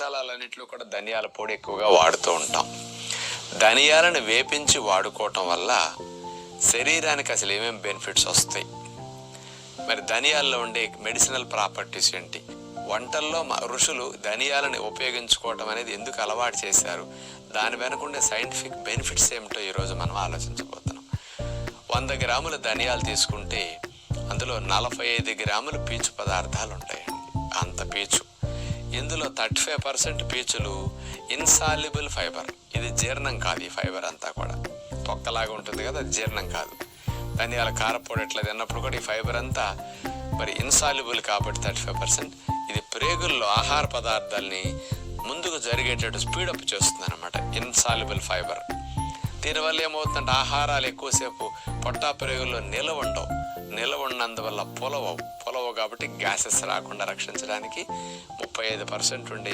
మసాలాలన్నింటిలో కూడా ధనియాల పొడి ఎక్కువగా వాడుతూ ఉంటాం. ధనియాలను వేపించి వాడుకోవటం వల్ల శరీరానికి అసలు ఏమేమి బెనిఫిట్స్ వస్తాయి? మరి ధనియాల్లో ఉండే మెడిసినల్ ప్రాపర్టీస్ ఏంటి? వంటల్లో మా ఋషులు ధనియాలను ఉపయోగించుకోవటం అనేది ఎందుకు అలవాటు చేశారు? దాని వెనక ఉండే సైంటిఫిక్ బెనిఫిట్స్ ఏమిటో ఈరోజు మనం ఆలోచించబోతున్నాం. వంద గ్రాముల ధనియాలు తీసుకుంటే అందులో నలభై ఐదు గ్రాములు పీచు పదార్థాలు ఉంటాయండి. అంత పీచు. ఇందులో థర్టీ ఫైవ్ పర్సెంట్ పీచులు ఇన్సాల్యుబుల్ ఫైబర్. ఇది జీర్ణం కాదు ఈ ఫైబర్ అంతా కూడా. తొక్కలాగా ఉంటుంది కదా అది జీర్ణం కాదు. ధనియాల కారపొడి ఎట్లా తిన్నప్పుడు కూడా ఈ ఫైబర్ అంతా మరి ఇన్సాల్యుబుల్ కాబట్టి థర్టీ ఫైవ్ పర్సెంట్. ఇది ప్రేగుల్లో ఆహార పదార్థాలని ముందుకు జరిగేటట్టు స్పీడప్ చేస్తుంది అనమాట ఇన్సాల్యుబుల్ ఫైబర్. దీనివల్ల ఏమవుతుందంటే ఆహారాలు ఎక్కువసేపు పొట్టా పెరుగులో నిలవ ఉండవు నిలవ ఉన్నందువల్ల పొలవవు పొలవు కాబట్టి గ్యాసెస్ రాకుండా రక్షించడానికి ముప్పై ఐదు పర్సెంట్ ఉండే